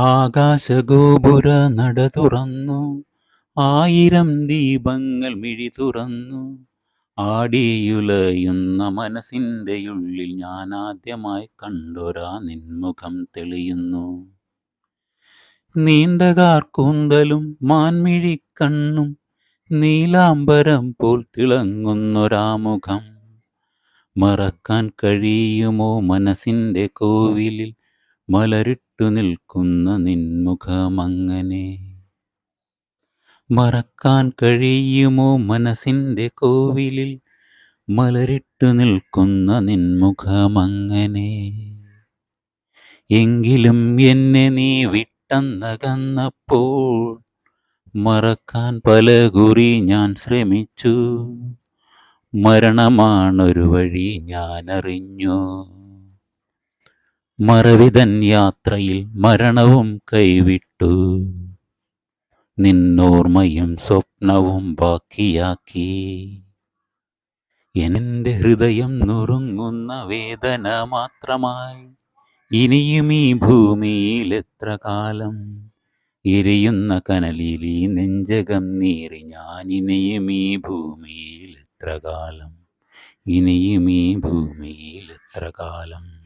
ആകാശഗോപുര നട തുറന്നു. ആയിരം ദീപങ്ങൾ മിഴി തുറന്നു. ആടിയുലയുന്ന മനസ്സിന്റെ ഉള്ളിൽ ഞാൻ ആദ്യമായി കണ്ടൊരാ നിൻമുഖം തെളിയുന്നു. നീണ്ടകാർ കൂന്തലും മാൻമിഴിക്കണ്ണും നീലാംബരം പോൽ തിളങ്ങുന്നൊരാമുഖം മറക്കാൻ കഴിയുമോ മനസ്സിന്റെ കോവിലിൽ? മലരിട്ടു നിൽക്കുന്ന നിൻമുഖമങ്ങനെ. മറക്കാൻ കഴിയുമോ മനസ്സിന്റെ കോവിലിൽ? മലരിട്ടു നിൽക്കുന്ന നിൻമുഖമങ്ങനെ. എങ്കിലും എന്നെ നീ വിട്ടന്നകന്നപ്പോൾ മറക്കാൻ പല കുറി ഞാൻ ശ്രമിച്ചു. മരണമാണൊരു വഴി ഞാൻ അറിഞ്ഞു മറവിതൻ യാത്രയിൽ മരണവും കൈവിട്ടു. നിന്നോർമ്മയും സ്വപ്നവും ബാക്കിയാക്കി. എന്റെ ഹൃദയം നുറുങ്ങുന്ന വേദന മാത്രമായി ഇനിയും ഈ ഭൂമിയിൽ എത്ര കാലം? എരിയുന്ന കനലിൽ ഈ നെഞ്ചകം നീറി ഞാൻ ഇനിയും ഈ ഭൂമിയിൽ എത്ര കാലം? ഇനിയും ഈ ഭൂമിയിൽ എത്ര കാലം?